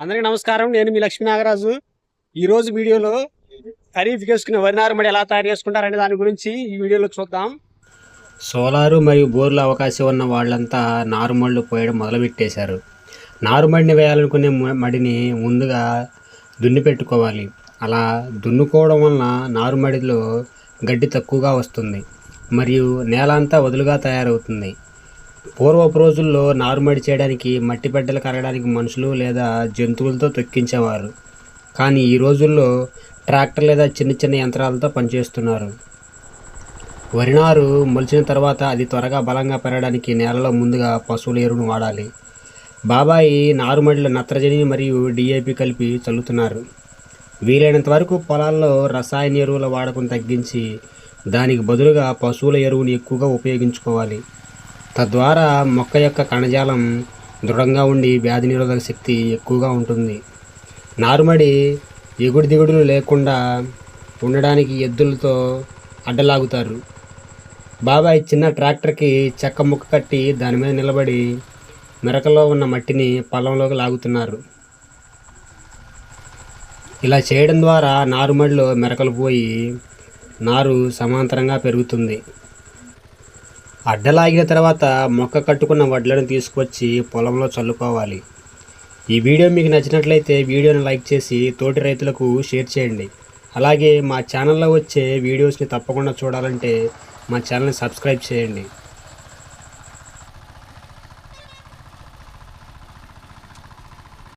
అందరికీ నమస్కారం. నేను మీ లక్ష్మీ నాగరాజు. ఈరోజు వీడియోలో ఖరీఫ్ చేసుకునే వరి నారుమడి ఎలా తయారు చేసుకుంటారనే దాని గురించి ఈ వీడియోలో చూద్దాం. సోలారు మరియు బోర్ల అవకాశం ఉన్న వాళ్ళంతా నారుమళ్ళు పోయడం మొదలుపెట్టేశారు. నారుమడిని వేయాలనుకునే మ- మడిని ముందుగా దున్ని పెట్టుకోవాలి. అలా దున్నుకోవడం వలన నారుమడిలో గడ్డి తక్కువగా వస్తుంది. మరియు నేల అంతా వదులుగా తయారవుతుంది. పూర్వపు రోజుల్లో నారుమడి చేయడానికి మట్టి బిడ్డలు కరగడానికి మనుషులు లేదా జంతువులతో తొక్కించేవారు. కానీ ఈ రోజుల్లో ట్రాక్టర్ లేదా చిన్న చిన్న యంత్రాలతో పనిచేస్తున్నారు. వరి నారు మొలిచిన తర్వాత అది త్వరగా బలంగా పెరగడానికి నేలలో ముందుగా పశువుల ఎరువును వాడాలి. బాబాయి నారుమడిలో నత్రజని మరియు డిఏపి కలిపి చల్లుతున్నారు. వీలైనంత వరకు పొలాల్లో రసాయన ఎరువుల వాడకం తగ్గించి దానికి బదులుగా పశువుల ఎరువుని ఎక్కువగా ఉపయోగించుకోవాలి. తద్వారా మొక్క యొక్క కణజాలం దృఢంగా ఉండి వ్యాధి నిరోధక శక్తి ఎక్కువగా ఉంటుంది. నారుమడి ఎగుడు దిగుడులు లేకుండా ఉండడానికి ఎద్దులతో అడ్డలాగుతారు. బాబాయ్ చిన్న ట్రాక్టర్కి చెక్క ముక్క కట్టి దాని మీద నిలబడి మెరకలో ఉన్న మట్టిని పొలంలోకి లాగుతున్నారు. ఇలా చేయడం ద్వారా నారుమడిలో మెరకలు పోయి నారు సమాంతరంగా పెరుగుతుంది. అడ్డలాగిన తర్వాత మొక్క కట్టుకున్న వడ్లను తీసుకొచ్చి పొలంలో చల్లుకోవాలి. ఈ వీడియో మీకు నచ్చినట్లయితే వీడియోని లైక్ చేసి తోటి రైతులకు షేర్ చేయండి. అలాగే మా ఛానల్లో వచ్చే వీడియోస్ని తప్పకుండా చూడాలంటే మా ఛానల్ని సబ్స్క్రైబ్ చేయండి.